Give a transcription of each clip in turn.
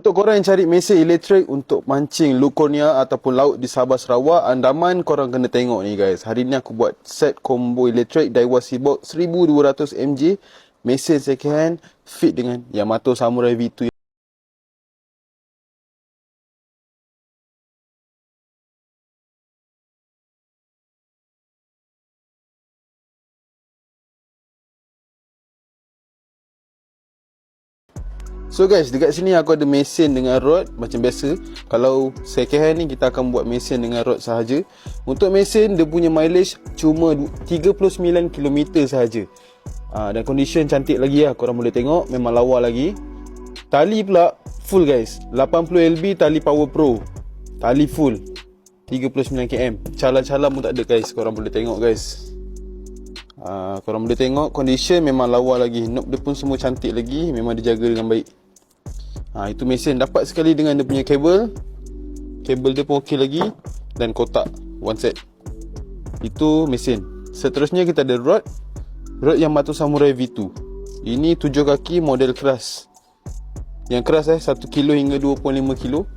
Untuk korang yang cari mesin elektrik untuk mancing Lukonia ataupun laut di Sabah Sarawak, Andaman korang kena tengok ni guys. Hari ni aku buat set combo elektrik Daiwa Seabox 1200 mg mesin second hand fit dengan Yamato Samurai V2 So guys, dekat sini aku ada mesin dengan rod macam biasa. Kalau second hand ni kita akan buat mesin dengan rod sahaja. Untuk mesin dia punya mileage cuma 39 km sahaja. Ha, dan condition cantik lagi lah korang boleh tengok memang lawa lagi. Tali pula full guys. 80 LB tali Power Pro. Tali full. 39 km. Cala-cala pun tak ada guys. Korang boleh tengok guys. Ha, korang boleh tengok condition memang lawa lagi. Knob dia pun semua cantik lagi. Memang dijaga dengan baik. Ha, itu mesin dapat sekali dengan dia punya kabel. Kabel dia pun okey lagi dan kotak one set. Itu mesin. Seterusnya kita ada rod. Rod Yamato Samurai V2. Ini 7 kaki model keras. Yang keras eh 1 kilo hingga 2.5 kilo.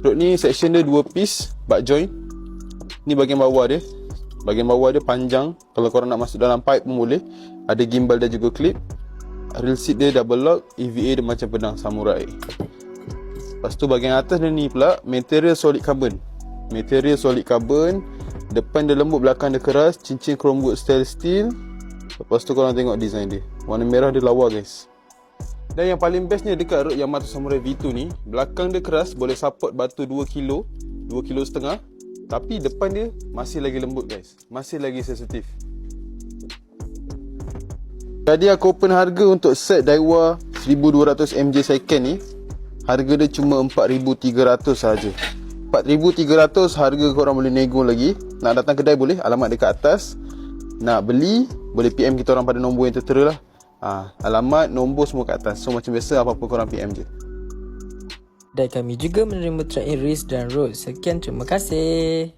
Rod ni section dia 2 piece butt joint. Ni bahagian bawah dia. Bahagian bawah dia panjang. Kalau korang nak masuk dalam pipe pun boleh. Ada gimbal dan juga clip real seat dia double lock EVA dia macam pedang samurai. Lepas tu bahagian atas dia ni pula material solid carbon. Material solid carbon depan dia lembut belakang dia keras cincin chrome wood style steel. Lepas tu korang tengok design dia. Warna merah dia lawa guys. Dan yang paling bestnya dekat rod Yamato Samurai V2 ni belakang dia keras boleh support batu 2 kilo 2 kilo setengah. Tapi depan dia masih lagi lembut guys. Masih lagi sensitif jadi aku open harga untuk set Daiwa 1200 MJ second ni. Harga dia cuma 4300 saja. 4300 harga korang boleh nego lagi. Nak datang kedai boleh alamat dekat atas. Nak beli boleh PM kita orang pada nombor yang tertera lah. Ha, Alamat nombor semua kat atas. So macam biasa apa-apa korang PM je. Dan kami juga menerima trade in risk dan road. Sekian terima kasih